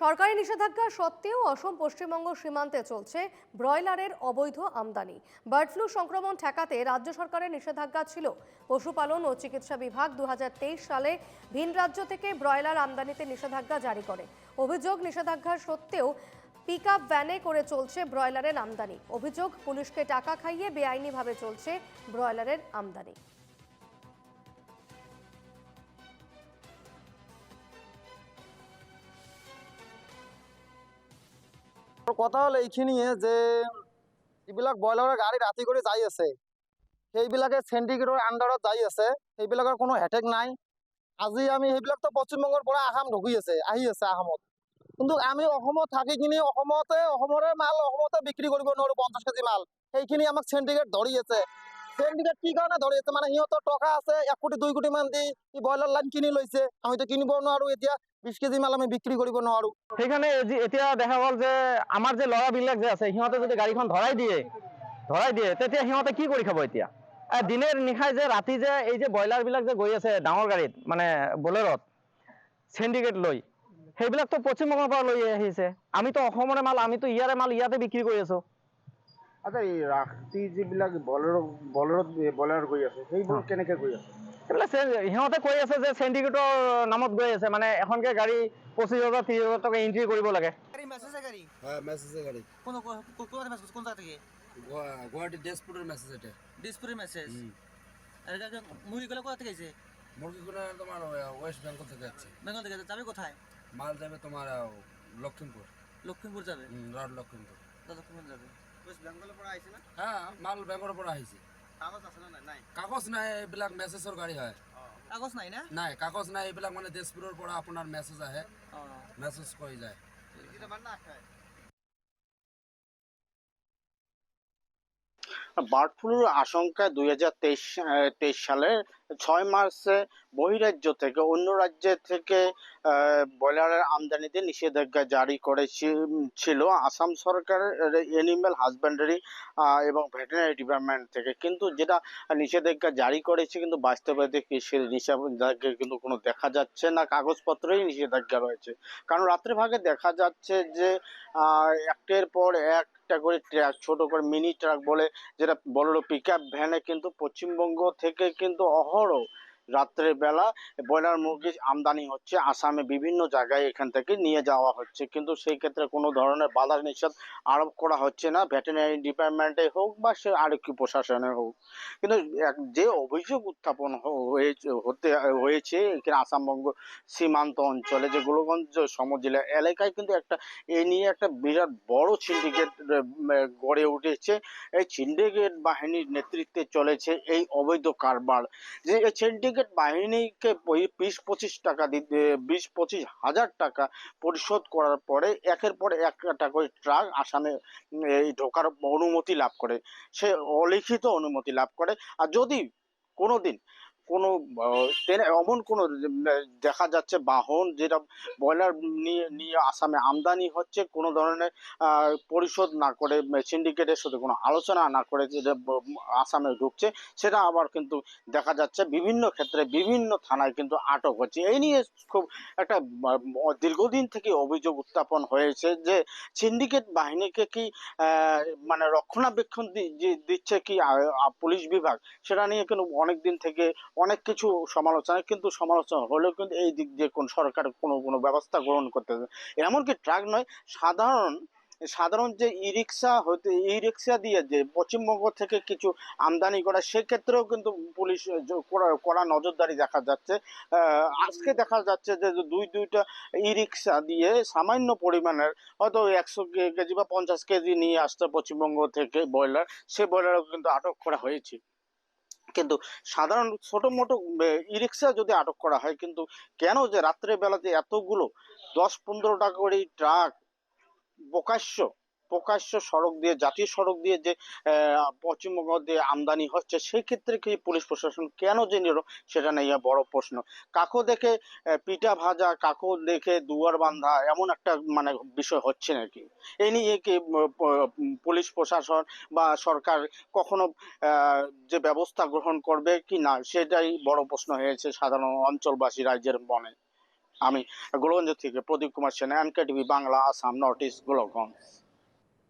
সরকারি নিষেধাজ্ঞা সত্ত্বেও অসম পশ্চিমবঙ্গ সীমান্তে চলছে ব্রয়লারের অবৈধ আমদানি। বার্ড ফ্লু সংক্রমণ ঠেকাতে রাজ্য সরকারের নিষেধাজ্ঞা ছিল। পশুপালন ও চিকিৎসা বিভাগ দু হাজার তেইশ সালে ভিন রাজ্য থেকে ব্রয়লার আমদানিতে নিষেধাজ্ঞা জারি করে। অভিযোগ নিষেধাজ্ঞা সত্ত্বেও পিক আপ ভ্যানে করে চলছে ব্রয়লারের আমদানি। অভিযোগ, পুলিশকে টাকা খাইয়ে বেআইনিভাবে চলছে ব্রয়লারের আমদানি। তো কথা হলো এইখিনিয়ে যে যিবিলাক ব্ৰইলাৰৰ গাড়ী ৰাতি কৰি যাই আছে। সেইবিলাকে চেণ্টিগ্ৰেডৰ আণ্ডাৰত যাই আছে। সেইবিলাকৰ কোনো হেটেক নাই। আজি আমি সেইবিলাকতো পশ্চিমবংগৰ পৰা আসাম ঢুকি আছে, আহি আছে আসামত। কিন্তু আমি অসমত থাকি কিনি অসমতে, অসমৰে মাল অসমতে বিক্ৰী কৰিব নোৱাৰো পঞ্চাছ কেজি মাল। সেইখিনি আমাক চেণ্টিগ্ৰেড ধৰি আছে। চেণ্টিগ্ৰেড কি কাৰণে ধৰি আছে? মানে সিহঁতৰ টকা আছে এক কোটি দুই কোটি মান দি ব্ৰইলাৰ লাইন কিনি লৈছে। আমিতো কিনিব নোৱাৰো এতিয়া বিছ কেজি মাল আমি বিক্ৰী কৰিব নোৱাৰো। সেইকাৰণে এতিয়া দেখা গ'ল যে আমাৰ যে ল'ৰাবিলাক যে আছে সিহঁতে যদি গাড়ীখন ধৰাই দিয়ে ধৰাই দিয়ে তেতিয়া সিহঁতে কি কৰি খাব এতিয়া? দিনে নিশাই যে ৰাতি যে এই যে ব্ৰইলাৰবিলাক যে গৈ আছে ডাঙৰ গাড়ীত মানে বলেৰত চেণ্ডিকেট লৈ সেইবিলাকতো পশ্চিমবংগৰ পৰা লৈ আহিছে। আমিতো অসমৰে মাল আমিতো ইয়াৰে মাল ইয়াতে বিক্ৰী কৰি আছো। আচ্ছা এই ৰাতি যিবিলাক বলেৰ বলেৰত বলেৰ গৈ আছে সেইবোৰ। কেনেকে গৈ আছে? সিহঁতে কৈ আছে যে চেণ্ডিকেটৰ নামত গৈ আছে মানে এখনকে গাড়ী পঁচিছ হাজাৰ ত্ৰিছ হাজাৰ টকা এণ্ট্ৰি কৰিব লাগে। গাড়ি মেসেজ গাড়ি? হ্যাঁ মেসেজে এটা দিসপুরের মেসেজ আর এটা মুড়িগুলো কোথা থেকে? এসে মুরগিগুলো তোমার ওয়েস্ট বেঙ্গল থেকে যাচ্ছে বেঙ্গল থেকে যাবে কোথায়? মাল যাবে তোমার লক্ষিমপুর লক্ষ্মীপুর যাবে? রড লক্ষিমপুর যাবে। হ্যাঁ মাল বেঙ্গলৰ পৰা আহিছে। কাগজ নাই? কাগজ নাই এইবিলাক মেছেজৰ গাড়ী হয়। কাগজ নাই না? নাই কাগজ নাই এইবিলাক মানে তেজপুৰৰ পৰা আপোনাৰ মেছেজ আহে। মেছেজ কৰি যায়। বার্ড ফ্লুর আশঙ্কায় দুই হাজার তেইশ তেইশ সালের ছয় মার্চে বহিরাজ্য থেকে অন্য রাজ্যের থেকে ব্রয়লারের আমদানিতে নিষেধাজ্ঞা জারি করেছিল আসাম সরকারের এনিম্যাল হাজব্যান্ডারি এবং ভেটেরিনারি ডিপার্টমেন্ট থেকে। কিন্তু যেটা নিষেধাজ্ঞা জারি করেছে কিন্তু বাস্তবায়িত সে নিষেধাজ্ঞা কিন্তু কোনো দেখা যাচ্ছে না, কাগজপত্রেই নিষেধাজ্ঞা রয়েছে। কারণ রাত্রে ভাগে দেখা যাচ্ছে যে একটার পর একটা করে ট্রাক ছোট করে মিনি ট্রাক বলে, যেটা বড় পিক ভ্যানে কিন্তু পশ্চিমবঙ্গ থেকে কিন্তু tomorrow. রাত্রের বেলা ব্রয়লার মুরগি আমদানি হচ্ছে। আসামে বিভিন্ন জায়গায় এখান থেকে নিয়ে যাওয়া হচ্ছে। কিন্তু সেই ক্ষেত্রে কোনো ধরনের বাধা নিষেধ আরোপ করা হচ্ছে না। ভেটেরিনারি ডিপার্টমেন্টে হোক বা সে আরক্ষী প্রশাসনে হোক। কিন্তু যে অভিযোগ উত্থাপন হতে, হয়েছে এখানে আসামবঙ্গ সীমান্ত অঞ্চলে, যে গোলগঞ্জ সমজেলা এলাকায় কিন্তু একটা, এ নিয়ে একটা বিরাট বড় সিন্ডিকেট গড়ে উঠেছে। এই সিন্ডিকেট বাহিনীর নেতৃত্বে চলেছে এই অবৈধ কারবার। যে এই সিন্ডিকেট বাহিনীকে বিশ পঁচিশ টাকা দিতে বিশ পঁচিশ হাজার টাকা পরিশোধ করার পরে একের পর একটা করে ট্রাক আসামে এই ঢোকার অনুমতি লাভ করে। সে অলিখিত অনুমতি লাভ করে। আর যদি কোনোদিন কোনো এমন কোনো দেখা যাচ্ছে বাহন যেটা ব্রয়লার নিয়ে নিয়ে আসামে আমদানি হচ্ছে, কোনো ধরনের পরিশোধ না করে সিন্ডিকেটের সাথে কোনো আলোচনা না করে যেটা আসামে ঢুকছে, সেটা আবার কিন্তু দেখা যাচ্ছে বিভিন্ন ক্ষেত্রে বিভিন্ন থানায় কিন্তু আটক হচ্ছে। এই নিয়ে খুব একটা দীর্ঘদিন থেকে অভিযোগ উত্থাপন হয়েছে যে, সিন্ডিকেট বাহিনীকে কি মানে রক্ষণাবেক্ষণ দিচ্ছে কি পুলিশ বিভাগ? সেটা নিয়ে কিন্তু অনেক দিন থেকে অনেক কিছু সমালোচনা, কিন্তু সমালোচনা হলেও কিন্তু এই দিক দিয়ে কোন সরকার কোনো কোনো ব্যবস্থা গ্রহণ করতে এমনকি ট্রাক নয়, সাধারণ সাধারণ যে ই রিক্সা হতে ই রিক্সা দিয়ে যে পশ্চিমবঙ্গ থেকে কিছু আমদানি করা, সেক্ষেত্রেও কিন্তু পুলিশ কড়া নজরদারি দেখা যাচ্ছে। আজকে দেখা যাচ্ছে যে দুই, দুইটা ই রিক্সা দিয়ে সামান্য পরিমাণের হয়তো একশো কেজি বা পঞ্চাশ কেজি নিয়ে আসছে পশ্চিমবঙ্গ থেকে ব্রয়লার। সে ব্রয়লারও কিন্তু আটক করা হয়েছে। কিন্তু সাধারণ ছোট মোটো ই রিক্সা যদি আটক করা হয়, কিন্তু কেন যে রাত্রেবেলাতে এতগুলো দশ পনেরো টাকা করে ট্রাক প্রকাশ্য প্রকাশ্য সড়ক দিয়ে, জাতীয় সড়ক দিয়ে যে পশ্চিমবঙ্গ দিয়ে আমদানি হচ্ছে সেই ক্ষেত্রে কি পুলিশ প্রশাসন কেন যে নিল, সেটা নিয়ে বড় প্রশ্ন। কাকো দেখে পিঠা ভাজা, কাকো দেখে দুয়ার বান্ধা, এমন একটা মানে বিষয় হচ্ছে নাকি? এই নিয়ে কি পুলিশ প্রশাসন বা সরকার কখনো যে ব্যবস্থা গ্রহণ করবে কি না, সেটাই বড় প্রশ্ন হয়েছে সাধারণ অঞ্চলবাসী রাজ্যের মনে। আমি গোলগঞ্জ থেকে Pradip Kumar Sen NK TV Bangla, Assam, north east Golganj